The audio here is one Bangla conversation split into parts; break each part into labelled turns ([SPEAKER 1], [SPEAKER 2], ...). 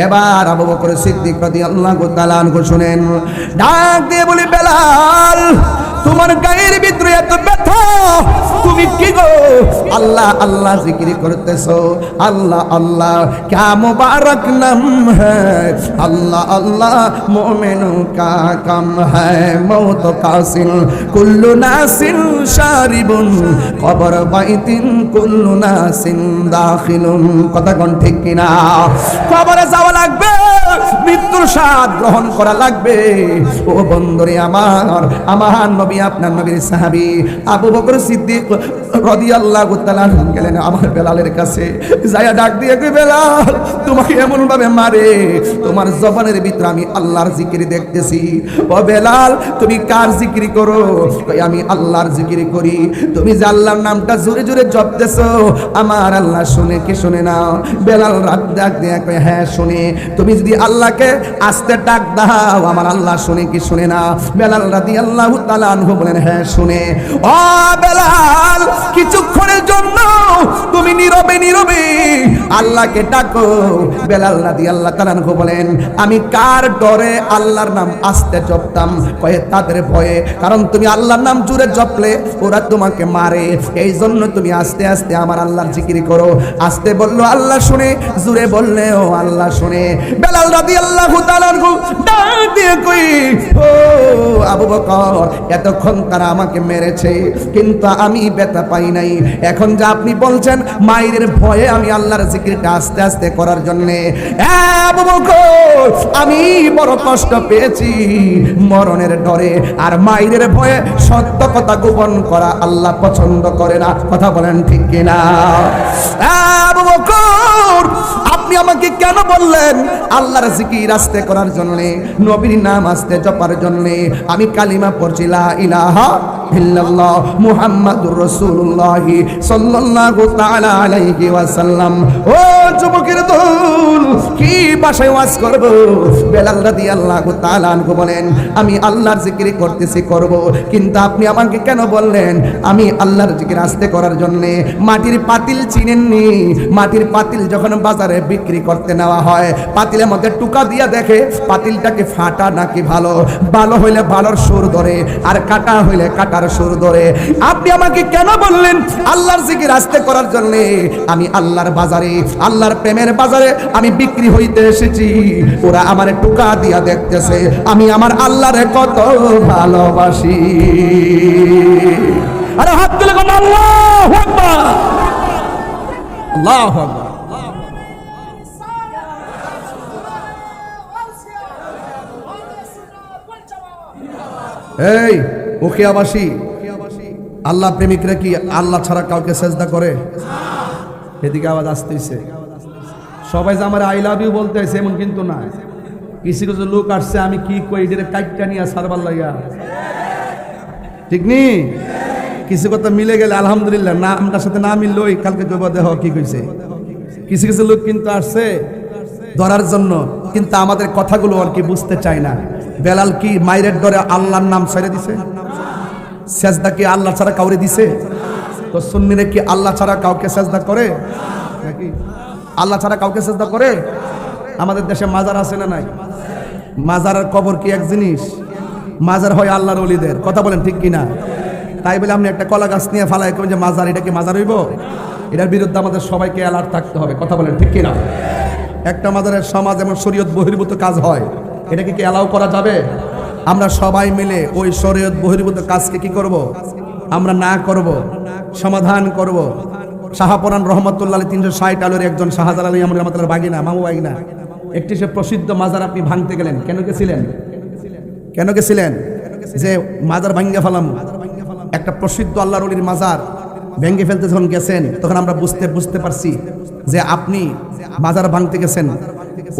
[SPEAKER 1] এবার আবু বকর সিদ্দিক রাদিয়াল্লাহু তাআলা শুনেন ডাক দিয়ে বলি বেলাল তোমার গায়ের ভিতরে এত ব্যথা। তুমি কি গো? আল্লাহ আল্লাহ জিকির করতেছো। আল্লাহ আল্লাহ, ক্যা মুবারক নাম হ্যায়? আল্লাহ আল্লাহ, মোমেনু কা কাম হ্যায়? মৌত কাসিল কুল্লু নাসিন শারিবুন, কবর বাইতিন কুল্লু নাসিন দাখিলুন। কথা কোন ঠিক কিনা? কবরে যাওয়া লাগবে। মৃত্যুর স্বাদ গ্রহণ করা লাগবে। ও বন্ধুরে আমার আমার নবী, আপনার নবীর সাহাবী আবু বকর সিদ্দিক রাদিয়াল্লাহু তাআলা গেলেন আমার বেলালের কাছে। যায়া ডাক দিয়ে কই বেলাল, তোমাকে এমন ভাবে মারে, তোমার জবানের ভিতরে আমি আল্লাহর জিকির দেখতেছি। ও বেলাল, তুমি কার জিকির করো? আমি আল্লাহর জিকির করি। তুমি যে আল্লাহর নামটা জোরে জোরে জপতেছো, আমার আল্লাহ শুনে কি শুনে না? বেলাল রাত ডাক দিয়ে হ্যাঁ শুনে। তুমি যদি আল্লাহকে আস্তে ডাক দাও। আমার আল্লাহ শুনে কি শুনে না? বেলাল রাদিয়াল্লাহু তাআলা আনহু বলেন হ্যাঁ শুনে। ও বেলাল, কিছুক্ষণের জন্য তুমি নীরবে নীরবে আল্লাহকে ডাকো। বেলাল রাদিয়াল্লাহু তাআলা আনহু বলেন, আমি কার ডরে আল্লাহর নাম আস্তে জপতাম? কয়ে, তাদের ভয়ে। কারণ তুমি আল্লাহর নাম জুড়ে জপলে, ওরা তোমাকে মারে। এই জন্য তুমি আস্তে আস্তে আমার আল্লাহর জিকির করো। আস্তে বলল, আল্লাহ শুনে। জুড়ে বললে, ও আল্লাহ শুনে। বেলাল এতক্ষণ তারা আমাকে মেরেছে, কিন্তু আমি পাই নাই। এখন যা আপনি বলছেন, মায়ের ভয়ে আমি আল্লাহর জিকিরটা আস্তে আস্তে করার জন্যে। আমি বড় কষ্ট পেয়েছি। মরণের ডরে আর মায়ের ভয়ে সত্য কথা গোপন করা আল্লাহ পছন্দ করে না। কথা বলেন ঠিক কিনা? আপনি আমাকে কেন বললেন? আল্লাহর জিকির আসতে করার জন্যে, নবীর নাম আসতে জপার জন্যে, আমি কালিমা পড়ছি, লা ইলাহা ইল্লাল্লাহ মুহাম্মাদুর রাসূলুল্লাহ সাল্লাল্লাহু তাআলা আলাইহি ওয়াসাল্লাম। ও যুবকের দল, কি ভাষায় ওয়াজ করব? বেলাল রাদিয়াল্লাহু তাআলা বলেন, আমি আল্লাহর জিকির করতেছি, করব। কিন্তু আপনি আমাকে কেন বললেন? আমি আল্লাহর জিকির আস্তে করার জন্য মাটির পাতিল চিনেননি। মাটির পাতিল যখন বাজারে বিক্রি করতে নেওয়া হয়, পাতিলের মধ্যে টুকা দিয়া দেখে পাতিলটাকে ফাটা নাকি ভালো? ভালো হইলে ভালোর সুর ধরে, আর কাটা হইলে কাটার সুর ধরে। আপনি আমাকে কেন বললেন আল্লাহর জিকির আস্তে করার জন্য? আমি আল্লাহর বাজারে, আল্লাহর প্রেমের বাজারে আমি বিক্রি হইতে এসেছি। ওরা আমার টুকা দিয়া দেখতেছে, আমি আমার আল্লাহরে কত ভালোবাসি। আরে হাত তুলে কোন আল্লাহ আকবার। আল্লাহ আকবার। এই মুখিয়াবাসী, আল্লাহ প্রেমিকরা কি আল্লাহ ছাড়া কাউকে সেজদা করে? এদিকে আওয়াজ আসতেছে। সবাই যে আমার আই লাভ ইউ বলতে এমন কিন্তু না। কিছু কিছু লোক আসছে, আমি কি কই এটা কাইটটা নিয়ে সারবার লাগা ঠিক নি? কিছু কথা মিলে গেলে আলহামদুলিল্লাহ, না আমার সাথে না মিললো কালকে জবা দেহ কি কইছে? কিছু কিছু লোক কিন্তু আসছে ধরার জন্য, কিন্তু আমাদের কথাগুলো আর কি বুঝতে চায় না। বেলাল কি মায়ের ডরে আল্লাহর নাম ছেড়ে দিছে? সেজদা কি আল্লাহ ছাড়া কাউরে দিছে? তো সুন্নিরে কি আল্লাহ ছাড়া কাউকে সেজদা করে? নাকি আল্লাহ ছাড়া কাউকে সেজদা করে? আমাদের দেশে মাজার আছে না নাই? মাজার আর কবর কি এক জিনিস? মাজার হয় আল্লাহর অলিদের কথা বলেন ঠিক কিনা? তাই বলে আপনি একটা কলা গাছ নিয়ে ফালাই যে মাজার, এটা কি মাজার হইব? এটার বিরুদ্ধে আমাদের সবাইকে অ্যালার্ট থাকতে হবে। কথা বলেন ঠিক কিনা? একটা মাজারের সমাজ এবং শরীয়ত বহির্ভূত কাজ হয়। এটাকে কি অ্যালাউ করা যাবে? আমরা সবাই মিলে ওই শরীয়ত বহির্ভূত কাজকে কি করব? আমরা না করব, সমাধান করব। শাহাপরান রহমতুল্লাহ তিনশো ষাট আলোর একজন শাহজাল আলী আমর রহমতুল্লাহ বাগিনা, মামু বাগিনা। একটি সে প্রসিদ্ধ মাজার আপনি ভাঙতে গেলেন, কেন গেছিলেন? কেন গেছিলেন? যে মাজার ভাঙ্গে ফেলাম, একটা প্রসিদ্ধ আল্লাহর অলির মাজার ভেঙ্গে ফেলতে যখন গেছেন, তখন আমরা বুঝতে বুঝতে পারছি যে আপনি মাজার ভাঙতে গেছেন।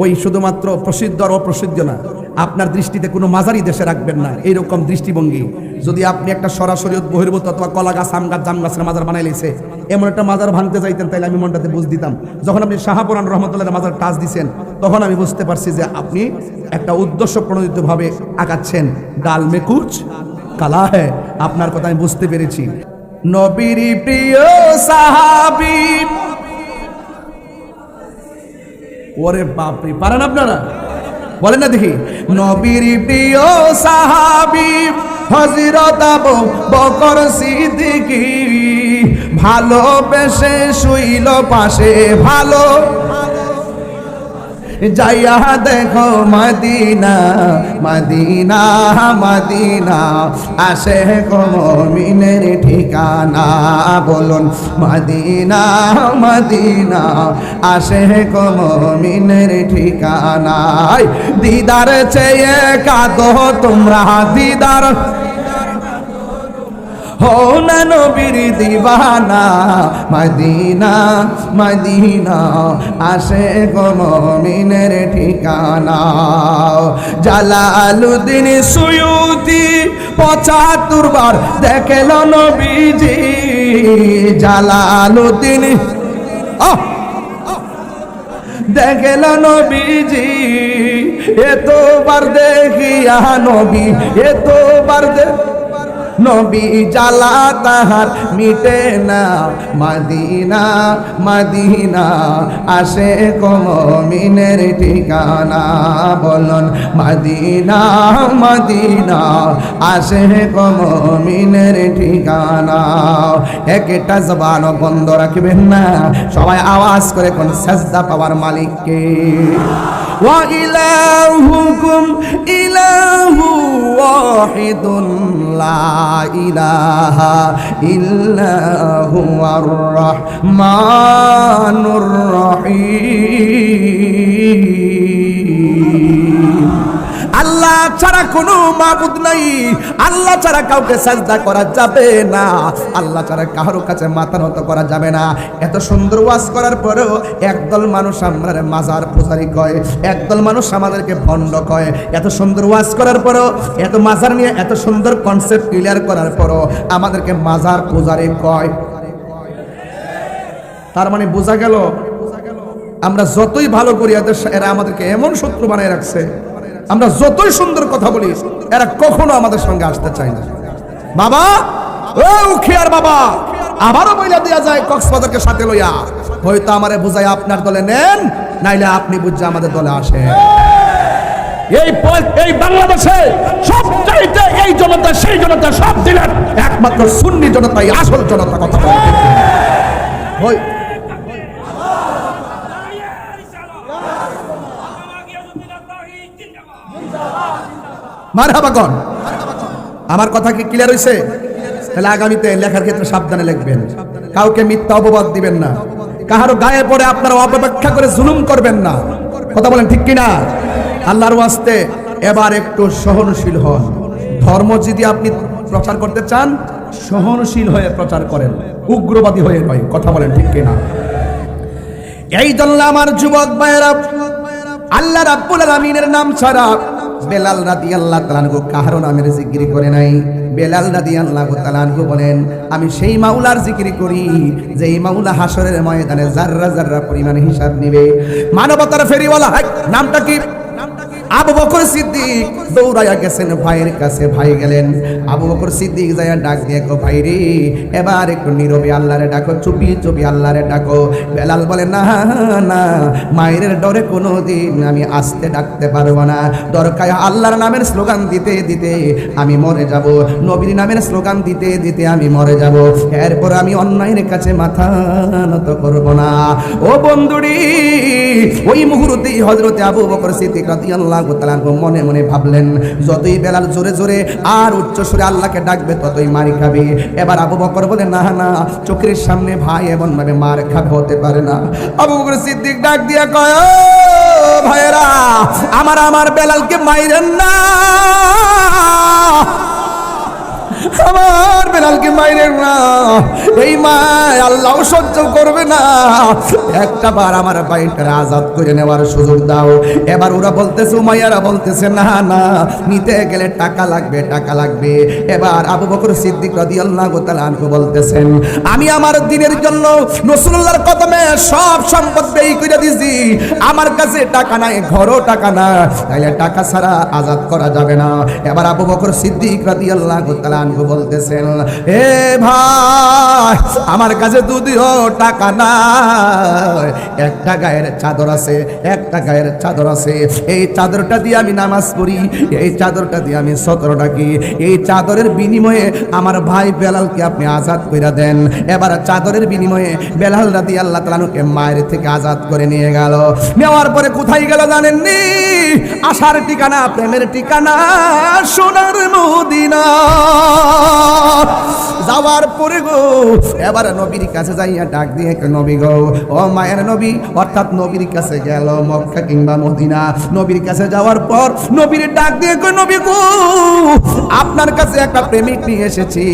[SPEAKER 1] ওই শুধুমাত্র প্রসিদ্ধ আর অপ্রসিদ্ধ না, আপনার দৃষ্টিতে কোনো মাজারই দেশে রাখবেন না, এইরকম দৃষ্টিভঙ্গি। যদি আপনি একটা সরাসরি বহির্ভূত অথবা কলা গাছ, আম গাছ, জাম গাছের মাজার বানাই লেছে, এমন একটা মাজার ভাঙতে চাইতেন তাইলে আমি মনটাতে বুঝ দিতাম। যখন আপনি শাহাপুরান রহমতুল্লাহ মাজার টাচ দিচ্ছেন তখন আমি বুঝতে পারছি যে আপনি একটা উদ্দেশ্য প্রণোদিতভাবে আঁকাচ্ছেন। ডাল মেকুচ, কালা হ্যাঁ আপনার কথা আমি বুঝতে পেরেছি। নবীর প্রিয় সাহাবী ওরে বাপরে, পারেন আপনারা? বলেন না দেখি। নবীর প্রিয় সাহাবি হজরত আবু বকর সিদ্দিকী, ভালোবেসে শুইল পাশে, ভালো যাইয়া দেখো মদিনা মদিনা মদিনা, আসে কমিনের ঠিকানা। বলুন, মদিনা মদিনা, আসে কমিনের ঠিকানায়। দিদার চেয়ে কাঁদো তোমরা, দিদার হো না নবীর দিবানা, মদিনা মদিনা, আসে গো মমিনের ঠিকানা। জালালুদ্দিন সুয়ুতি পঁচাত্তর বার দেখেল নবীজি। জালালুদ্দিন আহ দেখেল নবীজি। এতবার দেখিয়া নবী, এতবার দেখ নবী জালা তাহার মিটে না। মাদিনা মাদিনা, আসে কমিনের ঠিকানা বলন। মাদিনা মাদিনা, আসে কমিনের ঠিকানা। একটা জবান বন্ধ রাখবেন না। সবাই আওয়াজ করে কোন সাজদা পাওয়ার মালিককে। وإلهكم إله واحد لا إله إلا هو الرحمن الرحيم. আল্লাহ ছাড়া কোনো মাবুদ নাই। আল্লাহ ছাড়া কাউকে সাজদা করা যাবে না। আল্লাহ ছাড়া কারোর কাছে মাথা নত করা যাবে না। এত সুন্দর ওয়াজ করার পরেও একদল মানুষ আমরা মাজার পূজারি কয়, একদল মানুষ আমাদেরকে ভণ্ড কয়। এত সুন্দর ওয়াজ করার পরেও, এত মাজার নিয়ে এত সুন্দর কনসেপ্ট ক্লিয়ার করার পরও আমাদেরকে মাজার পূজারি কয়। তার মানে বোঝা গেল, আমরা যতই ভালো করি এরা আমাদেরকে এমন শত্রু বানায় রাখছে। আমরা যতই সুন্দর কথা বলি এরা কখনো আমাদের সঙ্গে আসতে চায় না। বাবা ও উখিয়ার বাবা আবারও বইলা দেয়া যায় কক্সবাজারকে সাথে লইয়া। হয়তো আমারে বুঝাই আপনার দলে নেন নাইলে আপনি বুঝে আমাদের দলে আসেন। এই এই বাংলাদেশে সবচাইতে এই জনতা সেই জনতা সব দিলেন। একমাত্র সুন্নি জনতাই আসল জনতা কথা বলে। কিনা? আমার কথা কি ক্লিয়ার হয়েছে তাহলে আগামীতে লেখার ক্ষেত্রে সাবধানে লিখবেন। কাউকে মিথ্যা অপবাদ দিবেন না। কাহারও গায়ে পড়ে আপনারা অপব্যাখ্যা করে জুলুম করবেন না। কথা বলেন ঠিক কিনা? আল্লাহর ওয়াস্তে এবার একটু সহনশীল হন। ধর্ম যদি আপনি প্রচার করতে চান, সহনশীল হয়ে প্রচার করেন। উগ্রবাদী হয়ে নয়। কথা বলেন ঠিক কিনা? এই জন্য আমার যুবক ভাইয়েরা, আল্লাহ রাব্বুল আলামিনের নাম ছাড়া বেলাল রাতি আল্লাহ তালানগু কাহারো নামের জিকির করে নাই। বেলাল রাতি আল্লাহ তালানগু বলেন, আমি সেই মাওলার জিকির করি যে এই মাওলা হাসরের ময়দানে জাররা জাররা পরিমাণে হিসাব নিবে। মানবতার ফেরিওয়ালা নামটা কি? আবু বকর সিদ্দিক দৌড়াইয়া গেছেন, ভাইয়ের কাছে ভাই গেলেন। আবু বকর সিদ্দিক যাইয়া ডাক দিয়ে কো ভাই রে এবার একটু নীরবে আল্লাহরে ডাকো চুপি চুপি আল্লাহরে ডাকো। বেলাল বলে, না না, মায়ের ডরে কোনো দিন আমি আসতে ডাকতে পারব না। দরকার আল্লাহর নামের স্লোগান দিতে দিতে আমি মরে যাব। নবীর নামের স্লোগান দিতে দিতে আমি মরে যাব। এরপর আমি অন্যায়ের কাছে মাথা নত করব না। ও বন্ধুরি, ওই মুহূর্তেই হজরতে আবু বকর সিদ্দিক রাদিয়াল্লাহু তাআলা আনহু মনে মনে ভাবলেন, যতই বেলাল জোরে জোরে আর উচ্চ সুরে আল্লাহকে ডাকবে, ততই মার খাবে। এবার আবু বকর বলে, না না, চোখের সামনে ভাই এমন ভাবে মার খাবে হতে পারে না। আবু বকর সিদ্দিক ডাক দিয়ে কয় ভাইয়েরা, আমার আমার বেলালকে মাইরেন না। আমার বেলালকে মাইরেন না। এই মা আল্লাহ সহ্য করবে না। একটা বার আমার বাইকটা আজাদ করে নেওয়ার সুযোগ দাও। এবার ওরা বলতেছে, উমাইয়ারা বলতেছে, না না, নিতে গেলে টাকা লাগবে টাকা লাগবে। এবার আবু বকর সিদ্দিক রাদিয়াল্লাহু তাআলা আনহু বলতেছেন, আমি আমার দিনের জন্য রাসূলুল্লাহর কদমে সব সম্পদ ব্যয় করে দিছি আমার কাছে টাকা নাই, ঘরও টাকা না। তাইলে টাকা ছাড়া আজাদ করা যাবে না। এবার আবু বকর সিদ্দিক রাদিয়াল্লাহু তাআলা আনহু বলতেছেন, এ ভাই, আমার কাছে দুদিও টাকা নাই। একটা গায়ের চাদর আছে, একটা গায়ের চাদর আছে। এই চাদরটা দিয়ে আমি নামাজ পড়ি, এই চাদরটা দিয়ে আমি সতর ডাকি। এই চাদরের বিনিময়ে আমার ভাই বেলালকে আপনি আজাদ করে দেন। এবার চাদরের বিনিময়ে বেলাল রাতি আল্লাহ তালানুকে মায়ের থেকে আজাদ করে নিয়ে গেল। নেওয়ার পরে কোথায় গেল জানেননি? আশার ঠিকানা, প্রেমের ঠিকানা, সোনার মদিনা। যাওয়ার পরে গো, এবার নবীর কাছে যাইয়া ডাক দিয়ে নবী গো, ও মায়ের নবী, অর্থাৎ নবীর কাছে গেল মক্কা কিংবা মদিনা। নবীর কাছে যাওয়ার পর নবীর ডাক দিয়ে নবী গো, আপনার কাছে একটা প্রেমিক নিয়ে এসেছি।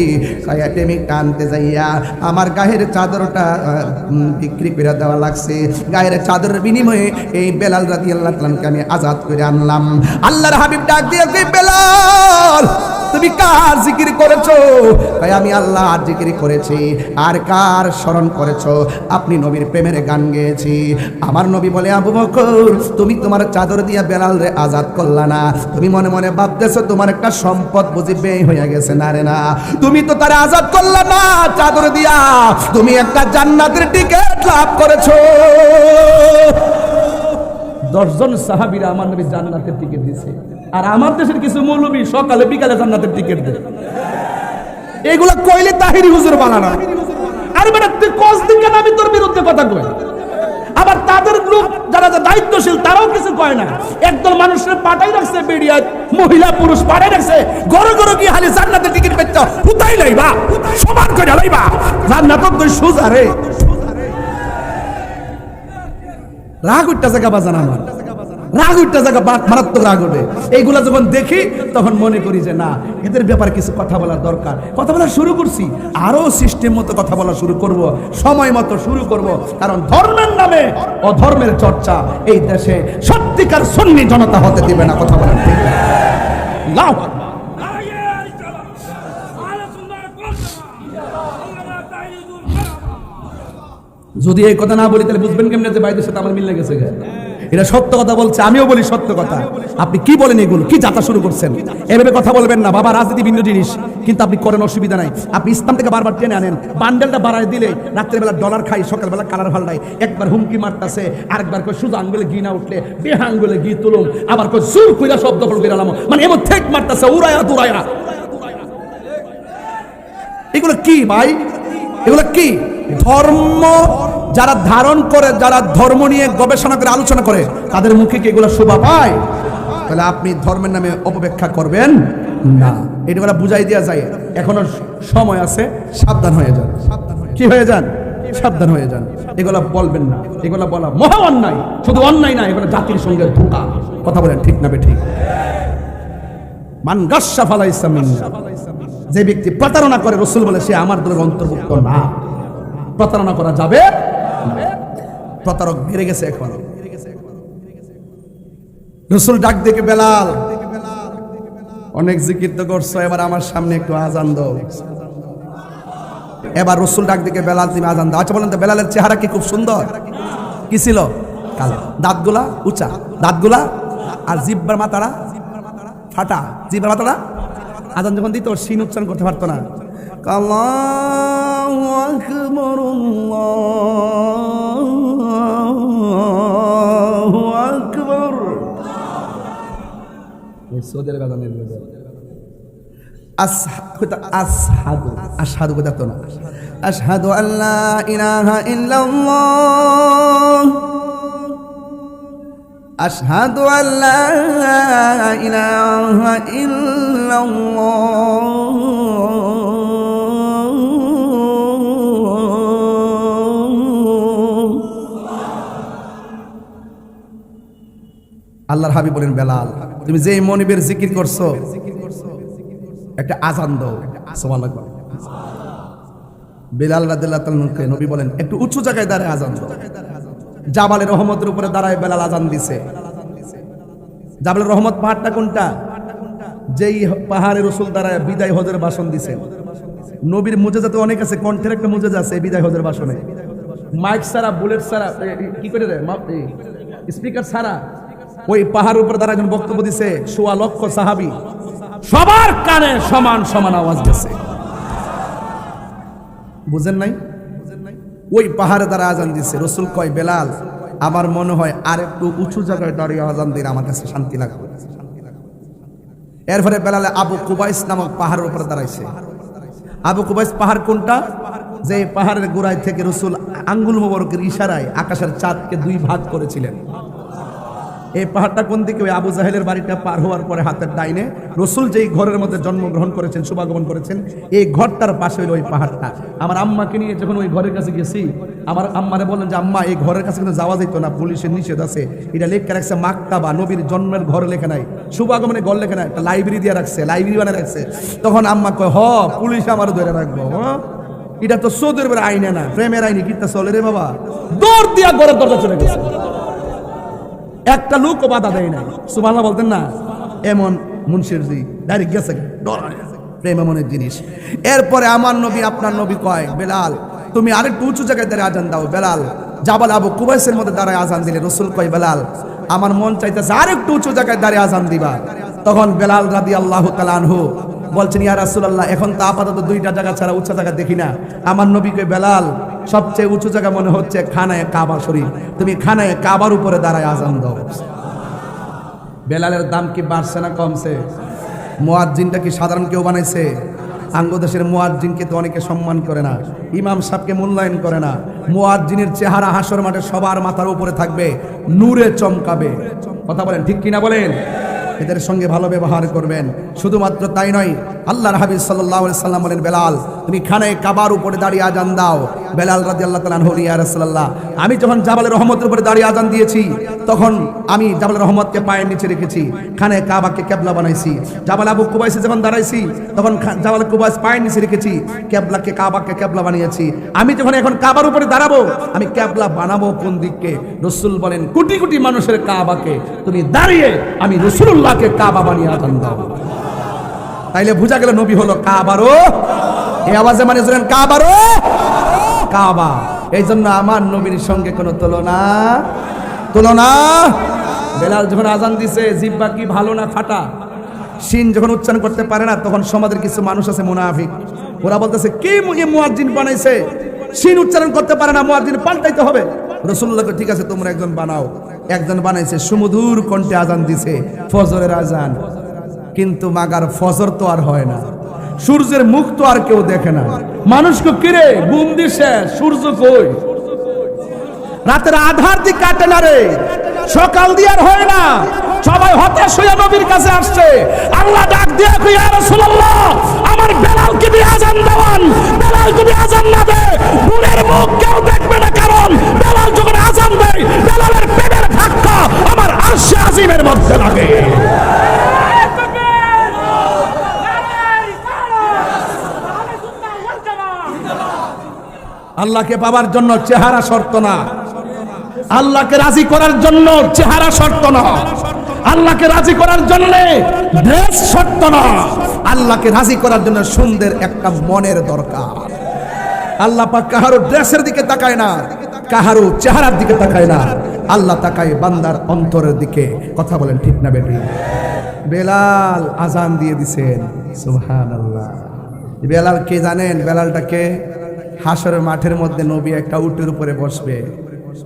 [SPEAKER 1] কয়া প্রেমিকটা আনতে যাইয়া আমার গায়ের চাদরটা বিক্রি করে দেওয়া লাগছে। গায়ের চাদরের বিনিময়ে এই বেলাল রাতি আল্লাহ আমি আজাদ করে আনলাম। আল্লাহর হাবিব ডাক দিয়ে বেলাল তুমি কার জিকির করেছ? তাই আমি আল্লাহ জিকির করেছি। আর কার স্মরণ করেছ? আপনি নবীর প্রেমের গান গেয়েছি। আমার নবী বলে, আবু বকর, তুমি তোমার চাদর দিয়া বেলাল রে আজাদ করলা না। তুমি মনে মনে ভাবতেছো তোমার একটা সম্পদ বুঝি ব্যয় হয়ে গেছে। না রে না, তুমি তো তারে আজাদ করলা না, চাদর দিয়া। তুমি একটা জান্নাতের টিকিট লাভ করেছ।
[SPEAKER 2] দশজন সাহাবিরা আমার নবী জান্নাতের টিকিট দিছে। আর আমার দেশের কিছু মৌলবী সকালে বিকালে জান্নাতের টিকিট দেয়।
[SPEAKER 1] এগুলো কইলে তাহিরি হুজুর বানানো
[SPEAKER 2] আর বেটা, তুই কস দিন কেন আমি তোর বিরুদ্ধে কথা কই? আবার তাদের লোক যারা দায়িত্বশীল, তারাও কিছু কয় না। একদল মানুষের পাঠাই রাখছে বেরিয়া মহিলা পুরুষ পাঠাই রাখছে। গড় গড় কি হালি জান্নাতের টিকিট পেতে হুতাই লাইবা? সমান করে লাইবা। জান্নাত তুই সোজা রে।
[SPEAKER 1] রাগ উঠতেছে কাবা জানা আমার। রাগ জায়গা মারাত্মক রাগ এইগুলা যখন দেখি, তখন মনে করি যে না, এদের ব্যাপারে কিছু কথা বলার দরকার। কথা বলা শুরু করছি, আরও সিস্টেম মতো কথা বলা শুরু করব, সময় মতো শুরু করব, কারণ ধর্মের নামে অধর্মের চর্চা এই দেশে সত্যিকার সন্নি জনতা হতে দিবে না, কথা না? যদি এই কথা না বলি, তাহলে বুঝবেন কেমনে যে সাথে আমার মিলে গেছে গে? এটা সত্য কথা বলছে, আমিও বলি সত্য কথা। আপনি কি বলেন এগুলো? কি যাতা শুরু করছেন? এভাবে কথা বলবেন না, বাবা, রাজনীতি ভিন্ন জিনিস। কিন্তু আপনি করেন অসুবিধা নাই। আপনি ইসলাম থেকে বারবার টেনে আনেন। বান্ডেলটা বাড়ায় দিলে রাত্রেবেলা ডলার খাই, সকালবেলা কালার ফাল্টাই। একবার হুমকি মারতাছে, আরেকবার কই শুধু আঙ্গুলে ঘি না উঠলে, বেহা আঙ্গুলে ঘি তুলুম। আবার কই সুর কইরা শব্দ ফল করে মানে এমন ঠেক মারতাছে, উড়ায়া দুরায়া। এগুলো কি, ভাই? এগুলো কি? ধর্ম যারা ধারণ করে, যারা ধর্ম নিয়ে গবেষণা করে, আলোচনা করে, তাদের মুখে কি এগুলো শোভা পায়? তাহলে আপনি ধর্মের নামে অপব্যাখ্যা করবেন? না। এটা বুঝাই দেওয়া যায়। এখনও সময় আছে, সাবধান হয়ে যান। কি হয়ে যান? সাবধান হয়ে যান। এগুলা বলবেন না। এগুলা বলা মহা অন্যায়। শুধু অন্যায় না, এগুলো জাতির সঙ্গে ধোকা। কথা বলেন ঠিক না ঠিক মান গাসা ফালা ইসলামিন যে ব্যক্তি প্রতারণা করে, রসুল বলে, সে আমার দলের অন্তর্ভুক্ত না। প্রতারণা করা যাবে প্রতারক বেড়ে গেছে এখন। রসুল ডাক দেখে বেলাল, অনেক জিকির তো করছ, এবার আমার সামনে একটু আজান দাও। এবার রসুল ডাক দিকে বেলাল, তুমি আজান দাও। আচ্ছা বলেন তো, বেলালের চেহারা কি খুব সুন্দর? কি ছিল? কালো। দাঁতগুলা উঁচা। দাঁতগুলা আর জিব্বার মাথাটা ফাটা। জিব্বার মাতারা আজান যখন দিত সিন উচ্চারণ করতে পারতো না। আল্লাহু আকবার আল্লাহু আকবার
[SPEAKER 2] ওই সৌদি আরবে আজানের লোক।
[SPEAKER 1] আস- কইতা আসহাদু আসহাদু কইতা তো না আশহাদু আল্লা ইলাহা ইল্লাল্লাহ আশহাদু আল্লা ইলাহা ইল্লাল্লাহ আল্লাহর হাবি বলেন, বেলাল, তুমি যে মনিবের জিকির করছ, একটা আজান দাও। বেলাল তাআলাকে নবী বলেন, একটু উঁচু জায়গায় দাঁড়ায় আজান জাবালের রহমতের উপরে দাঁড়ায় বেলাল আজান দিছে। জাবালের রহমত পাহাড়টা কোনটা? যেই পাহাড়ে রসুল দাঁড়ায় বিদায় হজের ভাষণ দিছে। নবীর মুজেজা তো অনেক আছে, কণ্ঠের একটা মুজেজা আছে বিদায় হজের ভাষণে। মাইক সারা বুলেট সারা কি করে রে স্পিকার সারা ওই পাহাড়ের উপরে দাঁড়ায় একজন বক্তব্য দিছে, সোয়া লক্ষ সাহাবি। সবার কানে সমান সমান আওয়াজ গেছে। বুঝেন নাই? ওই পাহাড়ে দ্বারা আজান দিচ্ছে রসুল কয়, বেলাল, আমার মনে হয় আর একটু উঁচু জায়গায় দাঁড়িয়ে আজান দিলে আমার কাছে শান্তি লাগবে। এরপরে বেলালে আবু কুবাইস নামক পাহাড়ের উপরে দাঁড়াইছে। আবু কুবাইস পাহাড় কোনটা? যে পাহাড়ের গোড়ায় থেকে রসুল আঙ্গুল মোবারকের ইশারায় আকাশের চাঁদকে দুই ভাগ করেছিলেন। এই পাহাড়টা কোন দিকে? ওই আবু জাহেলের বাড়িটা পার হওয়ার পরে হাতের ডাইনে। রসুল যেই ঘরের মধ্যে জন্মগ্রহণ করেছেন, শুভাগমন করেছেন, এই ঘরটার পাশে হইল ওই পাহাড়টা। আমার আম্মাকে নিয়ে যখন ওই ঘরের কাছে গেছি, আমার আম্মারে বললেন যে, আম্মা, এই ঘরের কাছে কিন্তু যাওয়া যেত না, পুলিশের নিষেধ আছে। এটা লেখা রাখছে মাক্তাবা, নবীর জন্মের ঘর লেখা নাই। শুভাগমনে ঘর লেখা নাই, একটা লাইব্রেরি দিয়ে রাখছে, লাইব্রেরি বানিয়ে রাখছে। তখন আম্মা কয়, হ, পুলিশ আমার ধরে রাখব হ্যাঁ এটা তো সৌদের আইনে না, প্রেমের আইনে কিতা চলে রে বাবা?
[SPEAKER 2] দৌড় দিয়া ঘরের দরজা চলে গেছে। একটা লোকও বাধা দেয় নাই। সুবহানাল্লাহ বলতেন না,
[SPEAKER 1] এমন মুন্সির জি ডাইরেক্ট গেছে। প্রেম এমনের জিনিস। এরপরে আমার নবী, আপনার নবী কয়, বেলাল, তুমি আরেকটু উঁচু জায়গায় দাঁড়িয়ে আজান দাও, বেলাল। জাবাল আবু কুবাইসের মধ্যে দাঁড়ায় আজান দিলে রসুল কয়, বেলাল, আমার মন চাইতেছে আরেকটু উঁচু জায়গায় দাঁড়িয়ে আজান দিবা। তখন বেলাল রাদি আল্লাহ তালানহু বলছেন, ইয়া রাসূলুল্লাহ, এখন তো আপাতত দুইটা জায়গা ছাড়া উঁচু জায়গা দেখি না। আমার নবী নবীকে বেলাল সবচেয়ে উঁচু জায়গা মনে হচ্ছে খানায় কাবা শরীফ। তুমি খানায় কাবার উপরে দাঁড়ায় আজান দাও। বেলালের দাম কি বাড়ছে না কমছে? মুয়াজ্জিনটা কি সাধারণ কেউ বানাইছে? আঙ্গদেশের মুয়াজ্জিনকে তো অনেকে সম্মান করে না, ইমাম সাহেবকে মূল্যায়ন করে না। মুয়াজ্জিনের চেহারা হাসর মাঠে সবার মাথার উপরে থাকবে, নূরে চমকাবে। কথা বলেন, ঠিক কিনা বলেন? এদের সঙ্গে ভালো ব্যবহার করবেন। শুধুমাত্র তাই নয়, আল্লাহর হাবিব সাল্লাহ সাল্লাম বলেন, বেলাল, তুমি খানে কাবার উপরে দাঁড়িয়ে আজান দাও। বেলাল রাজি আল্লাহ তালান হরিয়া রাসাল্লাহ আমি যখন জাবালের রহমতের উপরে দাঁড়িয়ে আজান দিয়েছি, তখন আমি জাবালের রহমতকে পায়ের নিচে রেখেছি, খানে কাবাকে কেবলা বানাইছি। জাবাল আবু কুবাইসে যখন দাঁড়াইছি, তখন জাবাল কুবাইস পায়ের নিচে রেখেছি, কেবলাকে, কাবাকে কেবলা বানিয়েছি। আমি যখন এখন কাবার উপরে দাঁড়াবো, আমি কেবলা বানাবো কোন দিককে? রসুল বলেন, কোটি কোটি মানুষের কাবাকে তুমি দাঁড়িয়ে আমি রসুল্লাহকে কাবা বানিয়ে আজান দাও। তাইলে বোঝা গেল নবী হলো কাবারও? এই আওয়াজে মানে কাবারও? কাবা। এই জন্য আমার নবীর সঙ্গে কোনো তুলনা তুলনা। বেলাল যখন আজান দিছে, জিব্বা কি ভালো না ফাটা? সিন যখন উচ্চারণ করতে পারে না, তখন সমাজের কিছু মানুষ আছে মুনাফিক। ওরা বলতেছে, কি মুয়াজ্জিন বানাইছে? সিন উচ্চারণ করতে পারে না, মুয়াজ্জিন পাল্টাইতে হবে। রসুল্লাহকে ঠিক আছে, তোমরা একজন বানাও। একজন বানাইছে, সুমধুর কণ্ঠে আজান দিছে, ফজরের আজান। কিন্তু মাগার ফজর তো আর হয় না। সূর্যের মুখ তো আর কেউ দেখে না।
[SPEAKER 2] মানুষকে কিরে, ঘুম দিছে? সূর্য কই? রাতের আধার দিক কাটে না রে। সকাল দিয়ে আর হয় না। সবাই হতাশ হয়ে নবীর কাছে আসছে। আল্লাহ ডাক দিয়ে কই ইয়া রাসূলুল্লাহ, আমার বেলাল কি দিয়ে আজান দেওয়ান। বেলাল যদি আজান না দেয় নূরের মুখ কেউ দেখবে না, কারণ বেলাল যখন আজান দেয়, বেলালের পেটের ধাক্কা আমার আরশে আজিমের মধ্যে লাগে।
[SPEAKER 1] আল্লাহকে পাবার জন্য চেহারা শর্ত না।
[SPEAKER 2] আল্লাহকে রাজি করার জন্য চেহারা শর্ত না। আল্লাহকে রাজি করার জন্য ড্রেস শর্ত না।
[SPEAKER 1] আল্লাহকে রাজি করার জন্য সুন্দর একটা মনের দরকার। আল্লাহ পাক কাহারো ড্রেসের দিকে তাকায় না, কাহারো চেহারার দিকে তাকায় না। আল্লাহ তাকায় বান্দার অন্তরের দিকে। কথা বলেন ঠিক না বেটি বেলাল আজান দিয়ে দিছেন। সুবহান আল্লাহ বেলাল কে জানেন? বেলালটাকে হাসরের মাঠের মধ্যে নবী একটা উটের উপরে বসবে।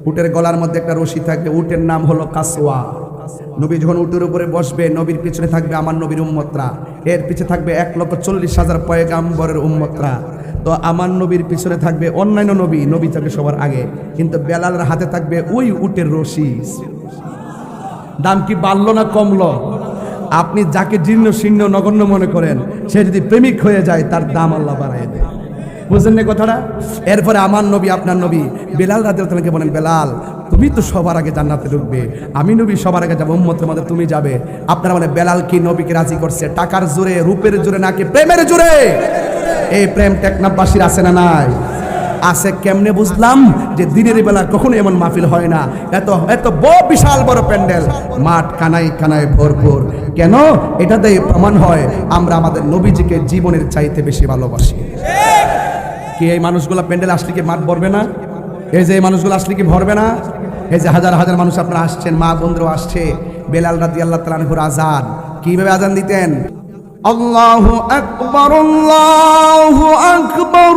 [SPEAKER 1] উটের গলার মধ্যে একটা রশি থাকবে। উটের নাম হলো কাসওয়া। নবী যখন উটের উপরে বসবে, নবীর পিছনে থাকবে আমার নবীর উম্মতরা। এর পিছে থাকবে এক লক্ষ চল্লিশ হাজার পয়গাম্বরের উম্মতরা। তো আমার নবীর পিছনে থাকবে অন্যান্য নবী নবী থাকবে সবার আগে। কিন্তু বেলালের হাতে থাকবে ওই উটের রশি। দাম কি বাড়লো না কমলো? আপনি যাকে জীর্ণ শীর্ণ নগণ্য মনে করেন, সে যদি প্রেমিক হয়ে যায়, তার দাম আল্লাহ বাড়ায় দেয়। বুঝলেন না কথাটা? এরপরে আমার নবী, আপনার নবী, বেলাল রাতে তোমাকে বলেন, বেলাল, তুমি তো সবার আগে জান্নাতে ঢুকবে। আমি নবী, সবার আগে যাব, উম্মতের মধ্যে তুমি যাবে। আপনারা মানে বেলাল কি নবীকে রাজি করছে? টাকার জোরে, রূপের জোরে নাকি প্রেমের জোরে? এই প্রেম টেকনাফবাসীর আছে না নাই? আছে কেমনে বুঝলাম? যে দিনের বেলা কখনো এমন মাহফিল হয় না। এত এত বড় বিশাল বড় প্যান্ডেল। মাঠ কানাই কানায় ভরপুর। কেন? এটাতে প্রমাণ হয়, আমরা আমাদের নবীজিকে জীবনের চাইতে বেশি ভালোবাসি। কি এই মানুষগুলো প্যান্ডেল আসলে কি মাঠ ভরবে না? এই যে এই মানুষগুলো আসলে কি ভরবে না? এই যে হাজার হাজার মানুষ আপনারা আসছেন, মা বন্ধু আসছে। বেলাল রাদি আল্লাহ তালানহুর আজান কীভাবে আজান দিতেন? আল্লাহু আকবর আল্লাহু আকবর।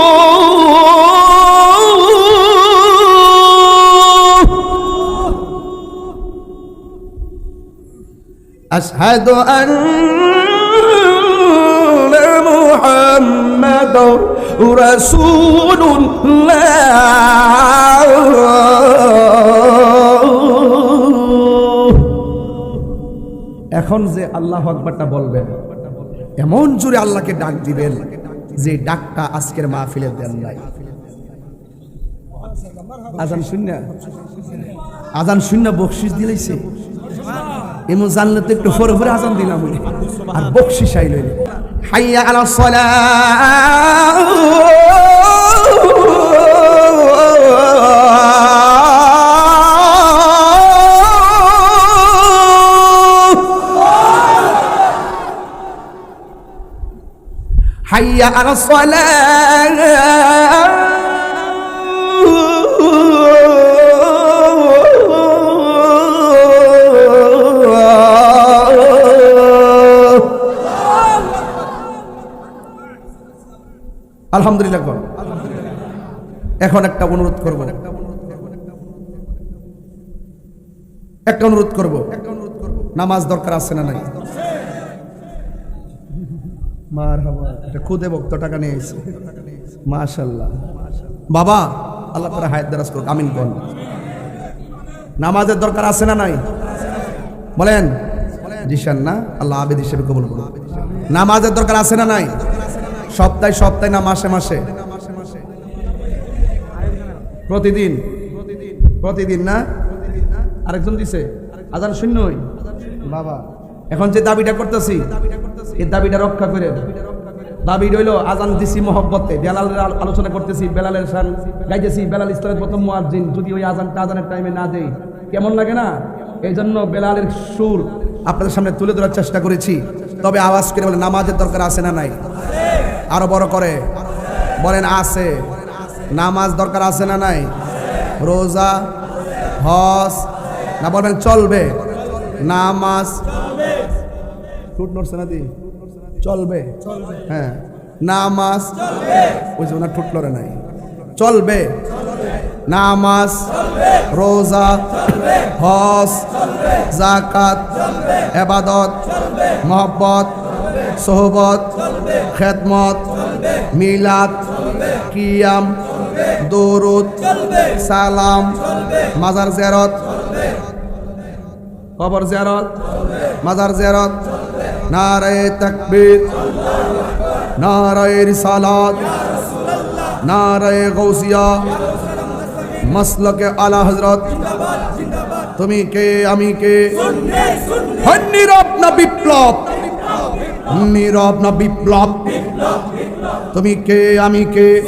[SPEAKER 1] أشهد أن محمدا رسول الله এখন যে আল্লাহ আকবরটা বলবেন এমন জোরে আল্লাহকে ডাক দিবেন যে ডাকটা আজকের মাহফিলে দেন নাই আজান শূন্য আজান শূন্য বকশিস দিলেছে এমন জানলে তো একটু ফরে ফরে আজান দিলাম আর বকশি সাই লইল হাইয়া আলা সলা। হাইয়া আলা সলা। আলহামদুলিল্লাহ কর। এখন একটা অনুরোধ করব। একটা অনুরোধ করব। নামাজ দরকার আছে না নাই? খুদে টাকা নিয়ে এসে মাশাল্লাহ। বাবা, আল্লাহ তারা হায়াত দারাজ করুক, আমিন বল। নামাজের দরকার আছে না নাই? বলেন। জিশান না, আল্লাহ আবেদ হিসেবে কবুল করুন নামাজের দরকার আছে না নাই? সপ্তাহে সপ্তাহে না, মাসে মাসে? প্রতিদিন? প্রতিদিন না? আরেকজন দিছে। আজান শূন্যই বাবা। এখন যে দাবিটা করতেছি, এই দাবিটা রক্ষা করে। দাবি রইল, আজান দিছি মহব্বতে। বেলালের আলোচনা করতেছি, বেলালের শান গাইতেছি, বেলাল ইসলামের প্রথম মুয়াজ্জিন। যদি ওই আজানটা আজানের টাইমে না দেই কেমন লাগে না? এই জন্য বেলালের সুর আপনাদের সামনে তুলে ধরার চেষ্টা করেছি। তবে আওয়াজ করে বলে, নামাজের দরকার আছে না নাই? আরও বড় করে। বলেন, আছে। নামাজ দরকার আছে না নাই? রোজা হস না বলবেন চলবে। নামাজ ঠুট নড়ছে না দি চলবে। হ্যাঁ। নামাজ ওই যে ওনার ঠুট লড়ে নাই। চলবে। নামাজ, রোজা, হজ জাকাত এবাদত, মহব্বত সোহবত খেদমত মিলাদ কিয়াম দৌরুদ সালাম মাজার জেরত কবর জিয়ারত মাজার জিয়ারত নারায়ে তাকবীর নারায়ে রিসালাত নারায়ে গৌসিয়া মাসলকে আলা হযরত তুমি কে আমি কে? বিপ্লব। নীরব না বিপ্লব? তুমি কে? আমি কে?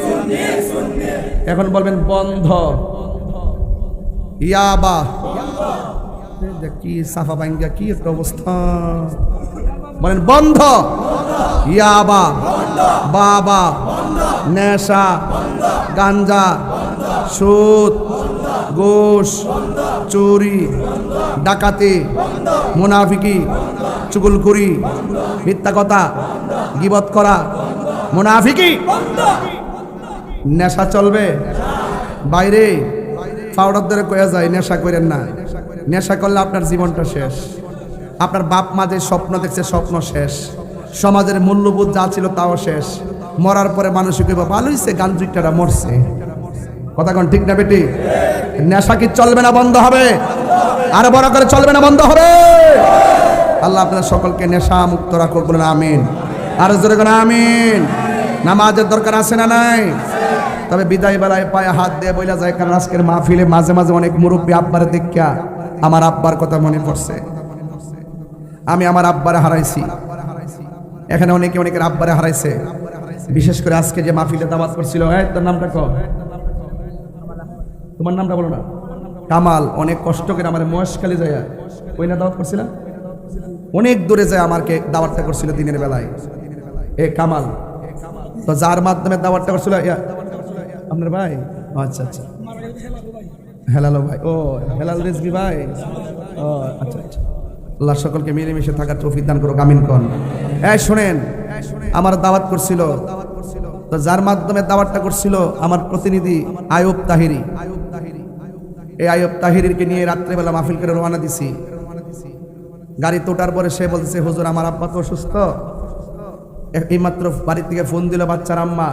[SPEAKER 1] এখন বলবেন বন্ধ। ইয়াবা কি সাফা ভাঙ্গা কি একটা অবস্থা। বলেন বন্ধ। ইয়াবা বাবা। নেশা। গাঞ্জা। সুদ। গোশ চুরি। ডাকাতি। মুনাফিকি। চুগুলখুরি মিথ্যা কথা, গিবত করা। মুনাফিকি নেশা চলবে। বাইরে পাউডার ধরে কয়া যায়, নেশা করেন না। নেশা করলে আপনার জীবনটা শেষ। আপনার বাপ মা যে স্বপ্ন দেখছে, স্বপ্ন শেষ। সমাজের মূল্যবোধ যা ছিল তাও শেষ। মরার পরে মানুষ কইব, ভালো হইছে, গান জুইটারা মরছে। কথা কোন ঠিক না বেটি? নেশা কি চলবে না বন্ধ হবে? আর বড় করে চলবে না বন্ধ হবে? আল্লাহ আপনাদের সকলকে নেশা মুক্ত রাখুক, বলুন আমিন। আরও জোরে করে আমিন। নামাজের দরকার আছে না নাই? তবে বিদায় বেলায় পায়ে হাত দিয়ে বইলা যায়, কারণ আজকের মাহফিলে মাঝে মাঝে অনেক মুরব্বী আব্বার দেখিয়া আমার আব্বার কথা মনে পড়ছে। আমি আমার আব্বারে হারাইছি। এখানে অনেকে অনেকের আব্বারে হারাইছে। বিশেষ করে আজকে যে মাহফিলে দাওয়াত করছিল হ্যাঁ তোর নামটা ক তোমার নামটা বলো না। কামাল, অনেক কষ্ট করে আমার মহেশখালী যায় ওই না দাওয়াত করছিলাম। অনেক দূরে যায় আমাকে দাওয়াতটা করছিল দিনের বেলায়। এ কামাল, তো যার মাধ্যমে দাওয়াতটা করছিল আপনার ভাই? আচ্ছা আচ্ছা। হেলালো ভাই, ও, হেলাল রেজবি ভাই। ও আচ্ছা আচ্ছা। আল্লাহ সকলকে মিলেমিশে থাকার তৌফিক দান করো গামিন কন। এই শোনেন, আমার দাওয়াত করছিল, তো যার মাধ্যমে দাওয়াতটা করছিল আমার প্রতিনিধি আয়ুব তাহিরি। এই আয়ুব তাহিরিকে নিয়ে রাত্রেবেলা মাহফিল করে রওনা দিছি। গাড়ি তোটার পরে সে বলছে হুজুর, আমার আব্বা তো অসুস্থ। এইমাত্র বাড়ি থেকে ফোন দিল বাচ্চার আম্মা,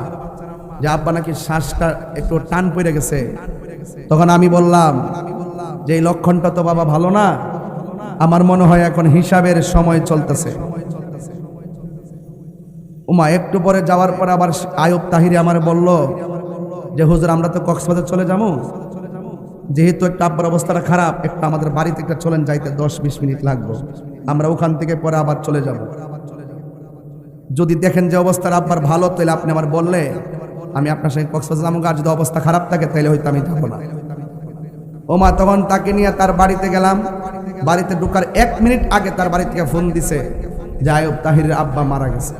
[SPEAKER 1] যে আব্বা নাকি শ্বাসটা একটু টান পড়ে গেছে। তখন আমি বললাম, যে এই লক্ষণটা তো বাবা ভালো না। আমার মনে হয় এখন হিসাবের সময় চলতেছে। উমা, একটু পরে যাওয়ার পরে আবার আয়ুব তাহিরি আমার বলল, যে হুজুর, আমরা তো কক্সবাজার চলে যাব? যেহেতু একটা আব্বার অবস্থাটা খারাপ, একটা আমাদের বাড়ি থেকে চলেন যাইতে দশ বিশ মিনিট লাগবে। আমরা ওখান থেকে পরে আবার চলে যাব। যদি দেখেন যে অবস্থার আব্বার ভালো, তাহলে আপনি আমার বললে, আমি আপনার সঙ্গে কক্সবাজার যদি অবস্থা খারাপ থাকে, তাহলে হয়তো আমি যাব না। ওমা তখন তাকে নিয়ে তার বাড়িতে গেলাম। বাড়িতে ঢুকার এক মিনিট আগে তার বাড়ি থেকে ফোন দিছে, যে আয়ুব তাহিরের আব্বা মারা গেছে।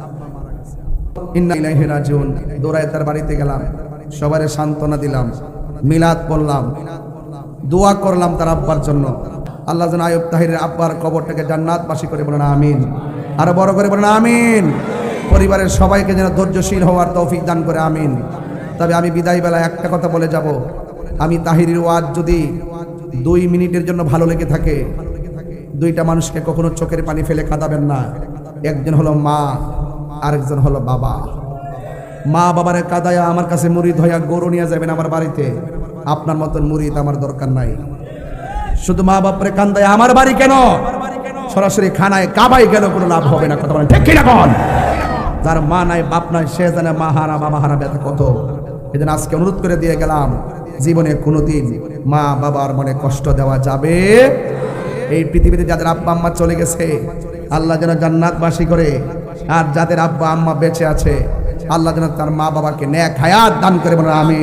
[SPEAKER 1] দৌড়ায় তার বাড়িতে গেলাম। সবারে সান্ত্বনা দিলাম। মিলাদ পড়লাম। দোয়া করলাম তার আব্বার জন্য। আল্লাহ যেন আয়ুব তাহিরের আব্বার কবরটাকে জান্নাতবাসী করে বলেন, আমিন। আরও বড় করে বলেন, আমিন। পরিবারের সবাইকে যেন ধৈর্যশীল হওয়ার তৌফিক দান করে, আমিন। তবে আমি বিদায় বেলা একটা কথা বলে যাব। আমি তাহিরের ওয়াজ যদি দুই মিনিটের জন্য ভালো লেগে থাকে, দুইটা মানুষকে কখনো চোখের পানি ফেলে কাঁদাবেন না। একজন হলো মা, আরেকজন হলো বাবা। মা বাবারে কাদায়া আমার কাছে মুড়ি ধয়া গরু নিয়ে যাবেন আমার বাড়িতে। আপনার মতন মুড়িদ আমার দরকার নাই। শুধু মা বাপরে কান্দায়, আমার বাড়ি কেন? সরাসরি খানায় কাবাই গেল কোনো লাভ হবে না? কথা বলেন, ঠিক কিনা কন? যার মা নাই, বাপ নাই, সে জানে মা হারা, বাবা হারা ব্যথা কত। এদিন আজকে অনুরোধ করে দিয়ে গেলাম, জীবনে কোনোদিন মা বাবার মনে কষ্ট দেওয়া যাবে। এই পৃথিবীতে যাদের আব্বা আম্মা চলে গেছে, আল্লাহ যেন জান্নাত জান্নাতবাসী করে। আর যাদের আব্বা আম্মা বেঁচে আছে, আল্লাহ যেন তার মা বাবাকে ন্যাক হায়াত দান করে বলে আমি